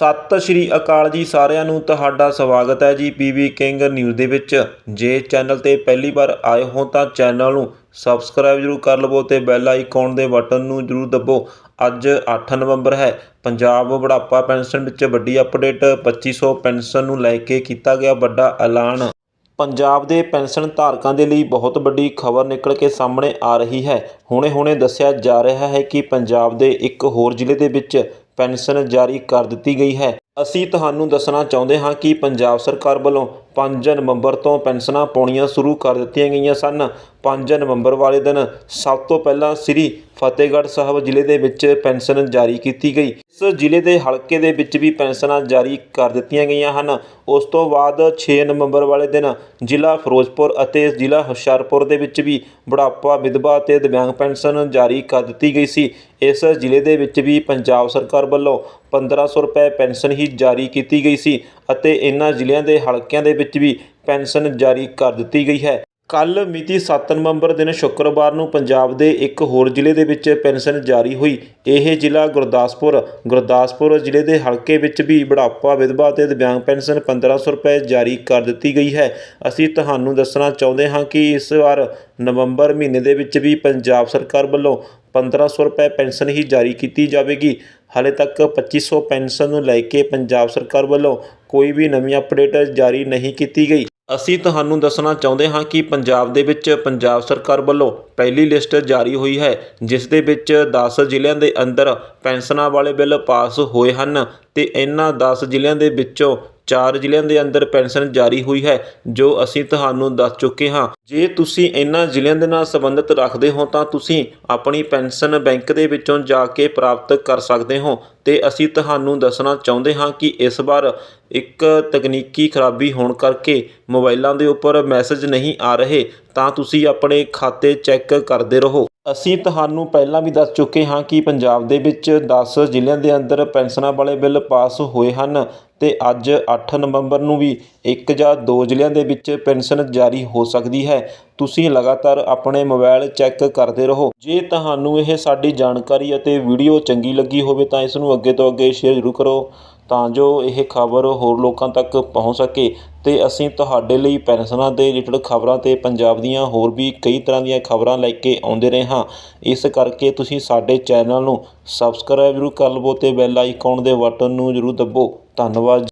ਸਤਿ ਸ਼੍ਰੀ ਅਕਾਲ ਜੀ ਸਾਰਿਆਂ ਨੂੰ ਤੁਹਾਡਾ ਸਵਾਗਤ ਹੈ ਜੀ ਪੀਵੀ ਕਿੰਗ ਨਿਊਜ਼ ਦੇ ਵਿੱਚ। ਜੇ ਚੈਨਲ ਤੇ ਪਹਿਲੀ ਵਾਰ ਆਏ ਹੋ ਤਾਂ ਚੈਨਲ ਨੂੰ ਸਬਸਕ੍ਰਾਈਬ ਜਰੂਰ ਕਰ ਲਵੋ ਤੇ ਬੈਲ ਆਈਕਨ ਦੇ ਬਟਨ ਨੂੰ ਜਰੂਰ ਦਬੋ। ਅੱਜ 8 ਨਵੰਬਰ ਹੈ। ਪੰਜਾਬ ਬੁਢਾਪਾ ਪੈਨਸ਼ਨ ਵਿੱਚ ਵੱਡੀ ਅਪਡੇਟ 2500 ਪੈਨਸ਼ਨ ਨੂੰ ਲੈ ਕੇ ਕੀਤਾ ਗਿਆ ਵੱਡਾ ਐਲਾਨ। ਪੰਜਾਬ ਦੇ ਪੈਨਸ਼ਨ ਧਾਰਕਾਂ ਦੇ ਲਈ ਬਹੁਤ ਵੱਡੀ ਖਬਰ ਨਿਕਲ ਕੇ ਸਾਹਮਣੇ ਆ ਰਹੀ ਹੈ। ਹੁਣੇ-ਹੁਣੇ ਦੱਸਿਆ ਜਾ ਰਿਹਾ ਹੈ ਕਿ ਪੰਜਾਬ ਦੇ ਇੱਕ ਹੋਰ ਜ਼ਿਲ੍ਹੇ ਦੇ ਵਿੱਚ ਪੈਨਸ਼ਨ ਜਾਰੀ ਕਰ ਦਿੱਤੀ ਗਈ ਹੈ। ਅਸੀਂ ਤੁਹਾਨੂੰ ਦੱਸਣਾ ਚਾਹੁੰਦੇ ਹਾਂ ਕਿ ਪੰਜਾਬ ਸਰਕਾਰ ਵੱਲੋਂ ਪੰਜ ਨਵੰਬਰ ਤੋਂ ਪੈਨਸ਼ਨਾਂ ਪਾਉਣੀਆਂ ਸ਼ੁਰੂ ਕਰ ਦਿੱਤੀਆਂ ਗਈਆਂ ਸਨ। ਪੰਜ ਨਵੰਬਰ ਵਾਲੇ ਦਿਨ ਸਭ ਤੋਂ ਪਹਿਲਾਂ ਸ੍ਰੀ ਫਤਿਹਗੜ੍ਹ ਸਾਹਿਬ ਜ਼ਿਲ੍ਹੇ ਦੇ ਵਿੱਚ ਪੈਨਸ਼ਨ ਜਾਰੀ ਕੀਤੀ ਗਈ। ਇਸ ਜ਼ਿਲ੍ਹੇ ਦੇ ਹਲਕੇ ਦੇ ਵਿੱਚ ਵੀ ਪੈਨਸ਼ਨਾਂ ਜਾਰੀ ਕਰ ਦਿੱਤੀਆਂ ਗਈਆਂ ਹਨ। ਉਸ ਤੋਂ ਬਾਅਦ 6 ਨਵੰਬਰ ਵਾਲੇ ਦਿਨ ਜ਼ਿਲ੍ਹਾ ਫਿਰੋਜ਼ਪੁਰ ਅਤੇ ਜ਼ਿਲ੍ਹਾ ਹੁਸ਼ਿਆਰਪੁਰ ਦੇ ਵਿੱਚ ਵੀ ਬੁਢਾਪਾ, ਵਿਧਵਾ ਅਤੇ ਦਿਵਿਆਂਗ ਪੈਨਸ਼ਨ ਜਾਰੀ ਕਰ ਦਿੱਤੀ ਗਈ ਸੀ। ਇਸ ਜ਼ਿਲ੍ਹੇ ਦੇ ਵਿੱਚ ਵੀ ਪੰਜਾਬ ਸਰਕਾਰ ਵੱਲੋਂ 1500 ਰੁਪਏ ਪੈਨਸ਼ਨ ਹੀ ਜਾਰੀ ਕੀਤੀ ਗਈ ਸੀ ਅਤੇ ਇਨ੍ਹਾਂ ਜ਼ਿਲ੍ਹਿਆਂ ਦੇ ਹਲਕਿਆਂ ਦੇ ਵਿੱਚ ਵੀ ਪੈਨਸ਼ਨ ਜਾਰੀ ਕਰ ਦਿੱਤੀ ਗਈ ਹੈ। ਕੱਲ ਮਿਤੀ 7 ਨਵੰਬਰ ਦਿਨ ਸ਼ੁੱਕਰਵਾਰ ਨੂੰ ਪੰਜਾਬ ਦੇ ਇੱਕ ਹੋਰ ਜ਼ਿਲ੍ਹੇ ਦੇ ਵਿੱਚ ਪੈਨਸ਼ਨ ਜਾਰੀ ਹੋਈ। ਇਹ ਜ਼ਿਲ੍ਹਾ ਗੁਰਦਾਸਪੁਰ ਗੁਰਦਾਸਪੁਰ ਜ਼ਿਲ੍ਹੇ ਦੇ ਹਲਕੇ ਵਿੱਚ ਵੀ ਬੁਢਾਪਾ ਵਿਧਵਾ ਤੇ ਦਿਵਿਆਂਗ ਪੈਨਸ਼ਨ 1500 ਰੁਪਏ ਜਾਰੀ ਕਰ ਦਿੱਤੀ ਗਈ ਹੈ। ਅਸੀਂ ਤੁਹਾਨੂੰ ਦੱਸਣਾ ਚਾਹੁੰਦੇ ਹਾਂ ਕਿ ਇਸ ਵਾਰ ਨਵੰਬਰ ਮਹੀਨੇ ਦੇ ਵਿੱਚ ਵੀ ਪੰਜਾਬ ਸਰਕਾਰ ਵੱਲੋਂ 1500 ਰੁਪਏ ਪੈਨਸ਼ਨ ਹੀ ਜਾਰੀ ਕੀਤੀ ਜਾਵੇਗੀ। ਹਾਲੇ ਤੱਕ 2500 ਪੈਨਸ਼ਨ ਨੂੰ ਲੈ ਕੇ ਪੰਜਾਬ ਸਰਕਾਰ ਵੱਲੋਂ ਕੋਈ ਵੀ ਨਵੀਂ ਅਪਡੇਟ ਜਾਰੀ ਨਹੀਂ ਕੀਤੀ ਗਈ। ਅਸੀਂ ਤੁਹਾਨੂੰ ਦੱਸਣਾ ਚਾਹੁੰਦੇ ਹਾਂ ਕਿ ਪੰਜਾਬ ਦੇ ਵਿੱਚ ਪੰਜਾਬ ਸਰਕਾਰ ਵੱਲੋਂ ਪਹਿਲੀ ਲਿਸਟ ਜਾਰੀ ਹੋਈ ਹੈ, ਜਿਸ ਦੇ ਵਿੱਚ 10 ਜ਼ਿਲ੍ਹਿਆਂ ਦੇ ਅੰਦਰ ਪੈਨਸ਼ਨਾਂ ਵਾਲੇ ਬਿੱਲ ਪਾਸ ਹੋਏ ਹਨ ਤੇ ਇਹਨਾਂ 10 ਜ਼ਿਲ੍ਹਿਆਂ ਦੇ ਵਿੱਚੋਂ ਚਾਰ ਜ਼ਿਲ੍ਹਿਆਂ ਦੇ ਅੰਦਰ ਪੈਨਸ਼ਨ ਜਾਰੀ ਹੋਈ ਹੈ, ਜੋ ਅਸੀਂ ਤੁਹਾਨੂੰ ਦੱਸ ਚੁੱਕੇ ਹਾਂ। ਜੇ ਤੁਸੀਂ ਇਹਨਾਂ ਜ਼ਿਲ੍ਹਿਆਂ ਦੇ ਨਾਲ ਸੰਬੰਧਿਤ ਰੱਖਦੇ ਹੋ, ਤਾਂ ਤੁਸੀਂ ਆਪਣੀ ਪੈਨਸ਼ਨ ਬੈਂਕ ਦੇ ਵਿੱਚੋਂ ਜਾ ਕੇ ਪ੍ਰਾਪਤ ਕਰ ਸਕਦੇ ਹੋ। ਤੇ ਅਸੀਂ ਤੁਹਾਨੂੰ ਦੱਸਣਾ ਚਾਹੁੰਦੇ ਹਾਂ ਕਿ ਇਸ ਵਾਰ ਇੱਕ ਤਕਨੀਕੀ ਖਰਾਬੀ ਹੋਣ ਕਰਕੇ ਮੋਬਾਈਲਾਂ ਦੇ ਉੱਪਰ ਮੈਸੇਜ ਨਹੀਂ ਆ ਰਹੇ, ਤਾਂ ਤੁਸੀਂ ਆਪਣੇ ਖਾਤੇ ਚੈੱਕ ਕਰਦੇ ਰਹੋ। ਅਸੀਂ ਤੁਹਾਨੂੰ ਪਹਿਲਾਂ ਵੀ ਦੱਸ ਚੁੱਕੇ ਹਾਂ ਕਿ ਪੰਜਾਬ ਦੇ ਵਿੱਚ 10 ਜ਼ਿਲ੍ਹਿਆਂ ਦੇ ਅੰਦਰ ਪੈਨਸ਼ਨਾਂ ਵਾਲੇ ਬਿੱਲ ਪਾਸ ਹੋਏ ਹਨ। ਅਤੇ ਅੱਜ ਅੱਠ ਨਵੰਬਰ ਨੂੰ ਵੀ ਇੱਕ ਜਾਂ ਦੋ ਜ਼ਿਲ੍ਹਿਆਂ ਦੇ ਵਿੱਚ ਪੈਨਸ਼ਨ ਜਾਰੀ ਹੋ ਸਕਦੀ ਹੈ। ਤੁਸੀਂ ਲਗਾਤਾਰ ਆਪਣੇ ਮੋਬਾਈਲ ਚੈੱਕ ਕਰਦੇ ਰਹੋ। ਜੇ ਤੁਹਾਨੂੰ ਇਹ ਸਾਡੀ ਜਾਣਕਾਰੀ ਅਤੇ ਵੀਡੀਓ ਚੰਗੀ ਲੱਗੀ ਹੋਵੇ ਤਾਂ ਇਸ ਨੂੰ ਅੱਗੇ ਤੋਂ ਅੱਗੇ ਸ਼ੇਅਰ ਜ਼ਰੂਰ ਕਰੋ ਤਾਂ ਜੋ ਇਹ ਖਬਰ ਹੋਰ ਲੋਕਾਂ ਤੱਕ ਪਹੁੰਚ ਸਕੇ ਅਤੇ ਅਸੀਂ ਤੁਹਾਡੇ ਲਈ ਪੈਨਸ਼ਨਾਂ ਦੇ ਰਿਲੇਟਡ ਖਬਰਾਂ ਤੇ ਪੰਜਾਬ ਦੀਆਂ ਹੋਰ ਵੀ ਕਈ ਤਰ੍ਹਾਂ ਦੀਆਂ ਖਬਰਾਂ ਲੈ ਕੇ ਆਉਂਦੇ ਰਹੇ ਹਾਂ। ਇਸ ਕਰਕੇ ਤੁਸੀਂ ਸਾਡੇ ਚੈਨਲ ਨੂੰ ਸਬਸਕ੍ਰਾਈਬ ਜ਼ਰੂਰ ਕਰ ਲਵੋ ਅਤੇ ਬੈਲ ਆਈਕਨ ਦੇ ਬਟਨ ਨੂੰ ਜ਼ਰੂਰ ਦੱਬੋ। ਧੰਨਵਾਦ